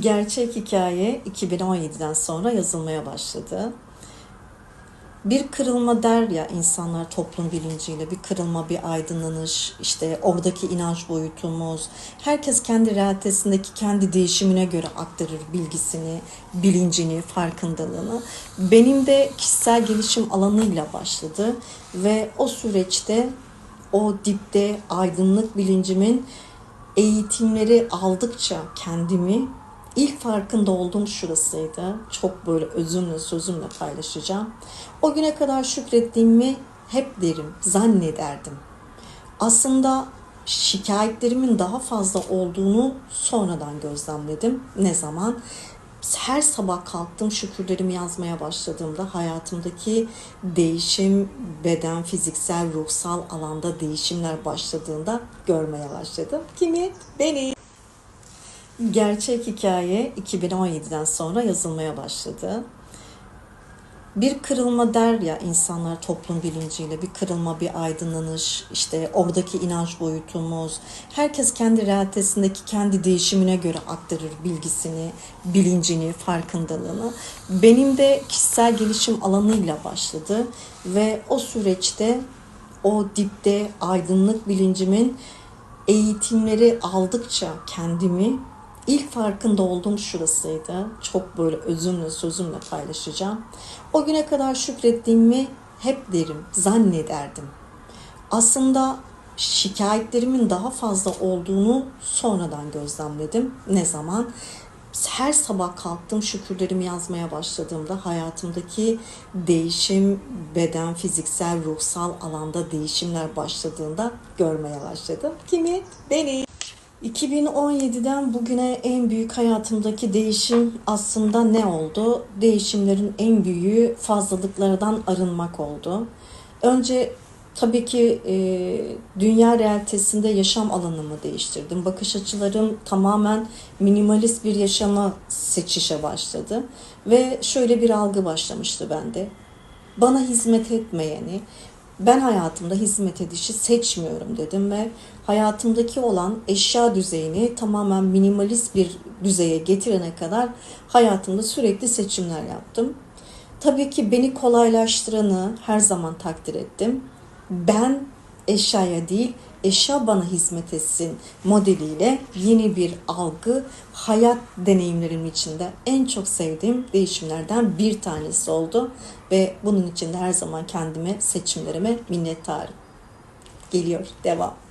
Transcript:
Gerçek hikaye 2017'den sonra yazılmaya başladı. Bir kırılma der ya insanlar toplum bilinciyle bir kırılma, bir aydınlanış, işte oradaki inanç boyutumuz. Herkes kendi realitesindeki kendi değişimine göre aktarır bilgisini, bilincini, farkındalığını. Benim de kişisel gelişim alanıyla başladı ve o süreçte o dipte aydınlık bilincimin eğitimleri aldıkça kendimi ilk farkında olduğum şurasıydı. Çok böyle özümle sözümle paylaşacağım. O güne kadar şükrettiğimi hep derim, zannederdim. Aslında şikayetlerimin daha fazla olduğunu sonradan gözlemledim. Ne zaman? Her sabah kalktım şükürlerimi yazmaya başladığımda hayatımdaki değişim, beden, fiziksel, ruhsal alanda değişimler başladığında görmeye başladım. Kimi? Beni. Gerçek hikaye 2017'den sonra yazılmaya başladı. Bir kırılma der ya insanlar toplum bilinciyle bir kırılma, bir aydınlanış, işte oradaki inanç boyutumuz. Herkes kendi realitesindeki kendi değişimine göre aktarır bilgisini, bilincini, farkındalığını. Benim de kişisel gelişim alanıyla başladı ve o süreçte o dipte aydınlık bilincimin eğitimleri aldıkça kendimi ilk farkında olduğum şurasıydı. Çok böyle özümle sözümle paylaşacağım. O güne kadar şükrettiğimi hep derim, zannederdim. Aslında şikayetlerimin daha fazla olduğunu sonradan gözlemledim. Ne zaman? Her sabah kalktım şükürlerimi yazmaya başladığımda hayatımdaki değişim, beden, fiziksel, ruhsal alanda değişimler başladığında görmeye başladım. Kimi? Beni. 2017'den bugüne en büyük hayatımdaki değişim aslında ne oldu? Değişimlerin en büyüğü fazlalıklardan arınmak oldu. Önce tabii ki e, dünya realitesinde yaşam alanımı değiştirdim. Bakış açılarım tamamen minimalist bir yaşama seçişe başladı. Ve şöyle bir algı başlamıştı bende. Bana hizmet etmeyeni, ben hayatımda hizmet edişi seçmiyorum dedim ve hayatımdaki olan eşya düzeyini tamamen minimalist bir düzeye getirene kadar hayatımda sürekli seçimler yaptım. Tabii ki beni kolaylaştıranı her zaman takdir ettim. Ben eşyaya değil, eşya bana hizmet etsin modeliyle yeni bir algı, hayat deneyimlerim içinde en çok sevdiğim değişimlerden bir tanesi oldu. Ve bunun için de her zaman kendime, seçimlerime minnettarım. Geliyor, devam.